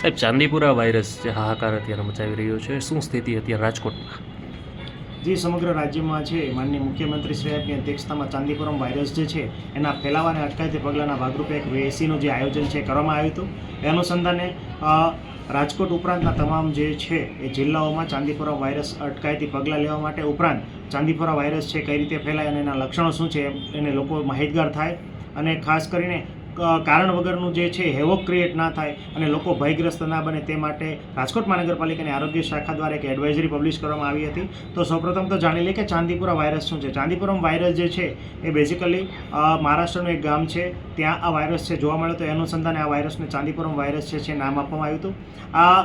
સાહેબ, ચાંદીપુરા વાયરસ જે હાહાકાર અત્યારે મચાવી રહ્યો છે. શું સ્થિતિ અત્યારે રાજકોટમાં? જે સમગ્ર રાજ્યમાં છે, માનનીય મુખ્યમંત્રી સાહેબની અધ્યક્ષતામાં ચાંદીપુરમ વાયરસ જે છે, એના ફેલાવાને અટકાયતી પગલાંના ભાગરૂપે એક વેસીનું જે આયોજન છે કરવામાં આવ્યું હતું. એ અનુસંધાને રાજકોટ ઉપરાંતના તમામ જે છે, એ જિલ્લાઓમાં ચાંદીપુરા વાયરસ અટકાયતી પગલાં લેવા માટે ઉપરાંત ચાંદીપુરા વાયરસ છે કઈ રીતે ફેલાય અને એના લક્ષણો શું છે એને લોકો માહિતગાર થાય. અને ખાસ કરીને કારણ વગરનું જે છે હેવોક ક્રિએટ ના થાય અને લોકો ભયગ્રસ્ત ના બને તે માટે રાજકોટ મહાનગરપાલિકાની આરોગ્ય શાખા દ્વારા એક એડવાઇઝરી પબ્લિશ કરવામાં આવી હતી. તો સૌપ્રથમ તો જાણી લઈએ કે ચાંદીપુરા વાયરસ શું છે? ચાંદીપુરમ વાયરસ જે છે એ બેઝિકલી મહારાષ્ટ્રનું એક ગામ છે. ત્યાં આ વાયરસ છે, જોવા મળ્યો તો અનુસંધાને આ વાયરસને ચાંદીપુરમ વાયરસ છે છે નામ આપવામાં આવ્યું હતું. આ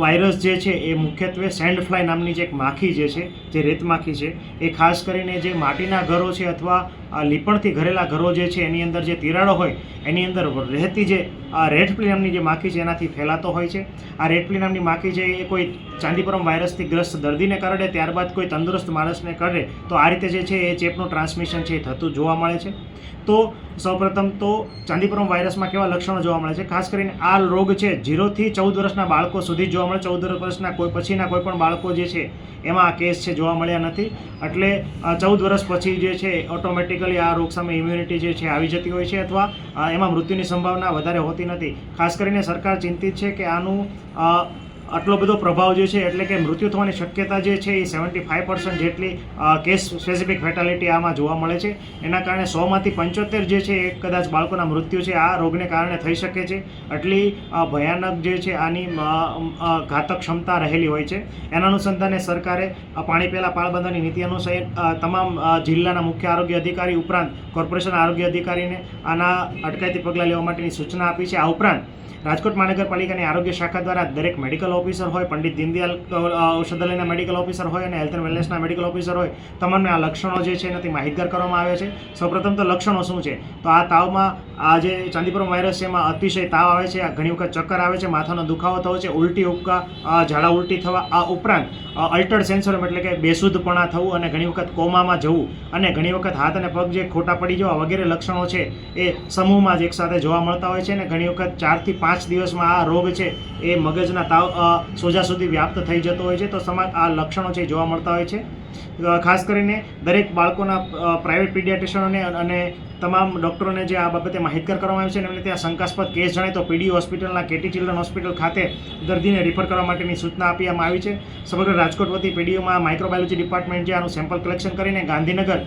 વાયરસ જે છે એ મુખ્યત્વે સેન્ડ ફ્લાય નામની જે એક માખી જે છે, જે રેત માખી છે, એ ખાસ કરીને જે માટીના ઘરો છે અથવા આ લીપણથી ઘરેલા ઘરો જે છે, એની અંદર જે તિરાડો હોય, એની અંદર રહેતી જે આ રેડફ્લી નામની જે માખી છે, એનાથી ફેલાતો હોય છે. આ રેડફ્લી નામની માખી છે એ કોઈ ચાંદીપુરમ વાયરસથી ગ્રસ્ત દર્દીને કરડે, ત્યારબાદ કોઈ તંદુરસ્ત માણસને કરડે, તો આ રીતે જે છે, એ ચેપનું ટ્રાન્સમિશન છે એ થતું જોવા મળે છે. તો સૌપ્રથમ તો ચાંદીપુરમ વાયરસમાં કેવા લક્ષણો જોવા મળે છે? ખાસ કરીને આ રોગ છે ઝીરોથી ચૌદ વર્ષના બાળકો સુધી જોવા મળે. ચૌદ વર્ષના કોઈ પછીના કોઈ પણ બાળકો જે છે, એમાં આ કેસ છે, જોવા મળ્યા નથી. એટલે ચૌદ વર્ષ પછી જે છે ઓટોમેટિકલી આ રોગ સામે ઇમ્યુનિટી જે છે આવી જતી હોય છે અથવા એમાં મૃત્યુની સંભાવના વધારે હોતી નથી. ખાસ કરીને સરકાર ચિંતિત છે કે આનું આટલો બધો પ્રભાવ જે છે, એટલે કે મૃત્યુ થવાની શક્યતા જે છે, એ સેવન્ટી ફાઇવ પર્સન્ટ જેટલી કેસ સ્પેસિફિક ફેટાલિટી આમાં જોવા મળે છે. એના કારણે સોમાંથી પંચોતેર જે છે, એ કદાચ બાળકોના મૃત્યુ છે. આ રોગને કારણે થઈ શકે છે. આટલી ભયાનક જે છે, આની ઘાતક ક્ષમતા રહેલી હોય છે. એના અનુસંધાને સરકારે પાણી પહેલાં પાળબંધાની નીતિ અનુસાર તમામ જિલ્લાના મુખ્ય આરોગ્ય અધિકારી ઉપરાંત કોર્પોરેશન આરોગ્ય અધિકારીને આના અટકાયતી પગલાં લેવા માટેની સૂચના આપી છે. આ ઉપરાંત રાજકોટ મહાનગરપાલિકાની આરોગ્ય શાખા દ્વારા દરેક મેડિકલ ઓફિસર હોય, પંડિત દીનદયાલ ઔષધાલયના મેડિકલ ઓફિસર હોય અને હેલ્થ એન્ડ વેલનેસના મેડિકલ ઓફિસર હોય, તમામને આ લક્ષણો જે છે એનાથી માહિતગાર કરવામાં આવે છે. સૌપ્રથમ તો લક્ષણો શું છે? તો આ તાવમાં આ જે ચાંદીપુરમ વાયરસ છે, એમાં અતિશય તાવ આવે છે ઘણી વખત ચક્કર આવે છે, માથાનો દુખાવો થવો છે, ઉલટી ઉપકા ઝાડા ઉલટી થવા, આ ઉપરાંત અલ્ટર્ડ સેન્સરમ એટલે કે બેશુદ્ધપણા થવું અને ઘણી વખત કોમામાં જવું અને ઘણી વખત હાથ અને પગ જે ખોટા પડી જવા વગેરે લક્ષણો છે, એ સમૂહમાં જ એકસાથે જોવા મળતા હોય છે અને ઘણી વખત ચારથી પાંચ દિવસમાં આ રોગ છે, એ મગજના તાવ સોજા સુધી વ્યાપ્ત થઈ જતો હોય છે, તો સમાજ આ લક્ષણો છે જોવા મળતા હોય છે. ખાસ કરીને દરેક બાળકોના પ્રાઇવેટ પીડિયાટ્રિશિયનોને અને તમામ ડૉક્ટરોને જે આ બાબતે માહિતગાર કરવામાં આવ્યું છે અને એમને ત્યાં શંકાસ્પદ કેસ જણાય તો પીડી હોસ્પિટલના કેટી ચિલ્ડ્રન હોસ્પિટલ ખાતે દર્દીને રિફર કરવા માટેની સૂચના આપવામાં આવી છે. સમગ્ર રાજકોટ વતી પીડીઓમાં માઇક્રોબાયોલોજી ડિપાર્ટમેન્ટ જે આનું સેમ્પલ કલેક્શન કરીને ગાંધીનગર